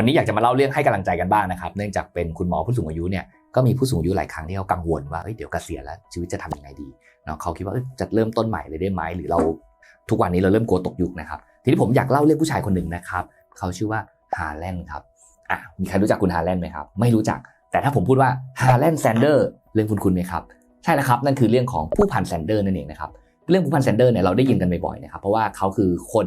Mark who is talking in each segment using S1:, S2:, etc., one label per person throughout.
S1: วันนี้อยากจะมาเล่าเรื่องให้กำลังใจกันบ้างนะครับ เนื่องจากเป็นคุณหมอผู้สูงอายุเนี่ยก็มีผู้สูงอายุหลายครั้งที่เขากังวลว่าเอ้ยเดี๋ยวเกษียณแล้วชีวิตจะทำยังไงดีเนาะเขาคิดว่าจะเริ่มต้นใหม่เลยได้ไหมหรือเราทุกวันนี้เราเริ่มกลัวตกยุคนะครับทีนี้ผมอยากเล่าเรื่องผู้ชายคนหนึ่งนะครับเขาชื่อว่าฮาแลนด์ครับอะมีใครรู้จักคุณฮาแลนด์ไหมครับไม่รู้จัก แต่ถ้าผมพูดว่าฮาแลนด์แซนเดอร์เรื่องคุณคุณไหมครับใช่แล้วครับนั่นคือเรื่องของผู้พันแซนเดอร์นั่นเองนะครับ เรื่องผู้พันแซนเดอร์เนี่ยเราได้ยินกันบ่อยๆนะครับเพราะว่าเขาคือคน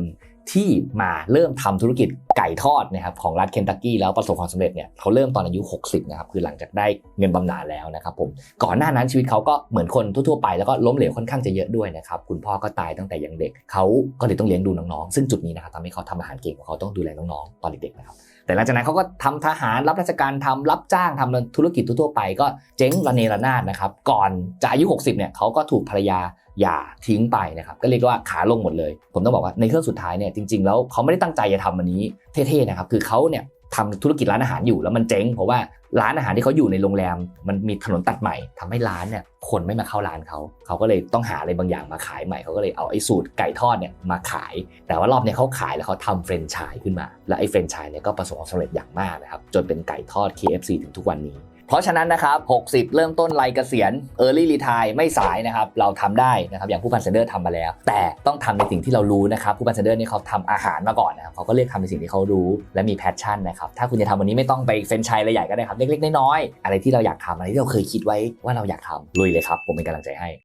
S1: ที่มาเริ่มทำธุรกิจไก่ทอดนะครับของรัฐเคนตักกี้แล้วประสบความสำเร็จเนี่ยเขาเริ่มตอนอายุ 60 นะครับ คือหลังจากได้เงินบำนาญแล้วนะครับผมก่อนหน้านั้นชีวิตเขาก็เหมือนคนทั่วๆไปแล้วก็ล้มเหลวค่อนข้างจะเยอะด้วยนะครับ คุณพ่อก็ตายตั้งแต่ยังเด็กเขาก็เลยต้องเลี้ยงดูน้องๆ ซึ่งจุดนี้นะครับทำให้เขาทำอาหารเก่งเพราะเขาต้องดูแลน้องๆตอนเด็กๆนะครับ แต่หลังจากนั้นเขาก็ทำทหารรับราชการทำรับจ้างทำธุรกิจทั่วไป ก็เจ๊งระเนระนาดนะครับ ก่อนจะอายุ 60เนี่ยเขาก็ถูกภรรยาหย่าทิ้งไปนะครับ ก็เรียกว่าขาลงหมดเลย ผมต้องบอกว่าในเครื่องสุดท้ายเนี่ยจริง ๆ แล้วเขาไม่ได้ตั้งใจจะทำอันนี้เท่ๆนะครับคือเขาเนี่ย ทำธุรกิจร้านอาหารอยู่แล้วมันเจ๊งเพราะว่าร้านอาหารที่เขาอยู่ในโรงแรม มันมีถนนตัดใหม่ทำให้ร้านเนี่ยคนไม่มาเข้าร้านเขาเขาก็เลยต้องหาอะไรบางอย่างมาขายใหม่เขาก็เลยเอาไอ้สูตรไก่ทอดเนี่ยมาขาย แต่ว่ารอบเนี้เขาขายแล้วเขาทำเฟรนช์ชายขึ้นมา และไอ้เฟรนช์ชายเนี่ยก็ประสบความสำเร็จอย่างมากนะครับจนเป็นไก่ทอด KFC ถึงทุกวันนี้ เพราะฉะนั้นนะครับ 60 เริ่มต้นไรเกษียณ Early Retire ไม่สายนะครับ เราทำได้นะครับ อย่างผู้พันเซนเดอร์ทำมาแล้ว แต่ต้องทำในสิ่งที่เรารู้นะครับ ผู้พันเซนเดอร์นี่เขาทำอาหารมาก่อนนะครับเขาก็เลือกทำในสิ่งที่เขารู้และมีแพชชั่นนะครับ ถ้าคุณจะทำวันนี้ไม่ต้องไปเฟรนชัยอะไรใหญ่ก็ได้ครับ เล็กๆ น้อยๆ อะไรที่เราอยากทำอะไรที่เราเคยคิดไว้ว่าเราอยากทำลุยเลยครับ ผมเป็นกำลังใจให้